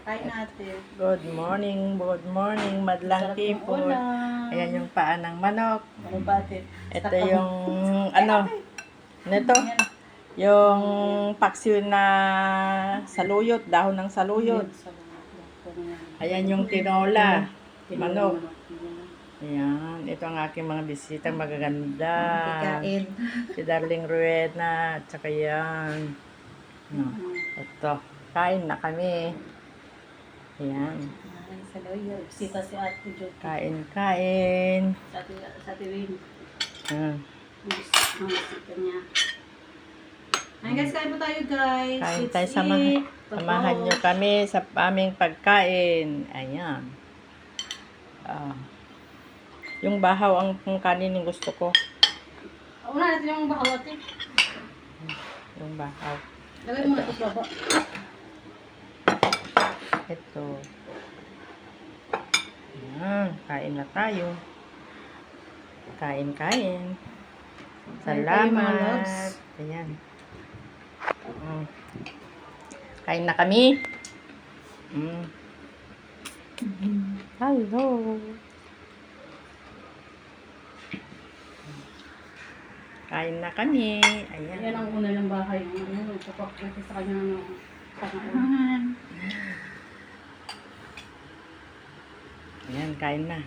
Kain natin. Good morning, good morning, madlang people. Ayan yung paa ng manok. Ano ba ate? Ito yung, ano, nito, yung paksiw na saluyot, dahon ng saluyot. Ayan yung tinola, manok. Ayan, ito ang aking mga bisita, magaganda. Kain. Si Darling Rueda, at saka yan. No, ito, kain na kami. Ayan, Sa loyo. Sita si ate Jo. kain, kain. Sa ate, sa ate Win. Ayan. Mga sita niya. Ayun guys, kain po tayo guys. Kain tayo, samahan Totoo. nyo kami sa aming pagkain. Ayan. Ah. yung bahaw ang kanin yung gusto ko. Una natin yung bahaw ate. Yung bahaw. Lagay mo na ito sa baba. Ito. Ayan. Kain na tayo. Kain, kain. Kain tayo, mga loves. Salamat. Ayan. Mm. Kain na kami. Mm. Hello. Kain na kami. Ayan. Yan ang una ng bahay. Ano, papak natin sa kanya ng Ayan, kain na.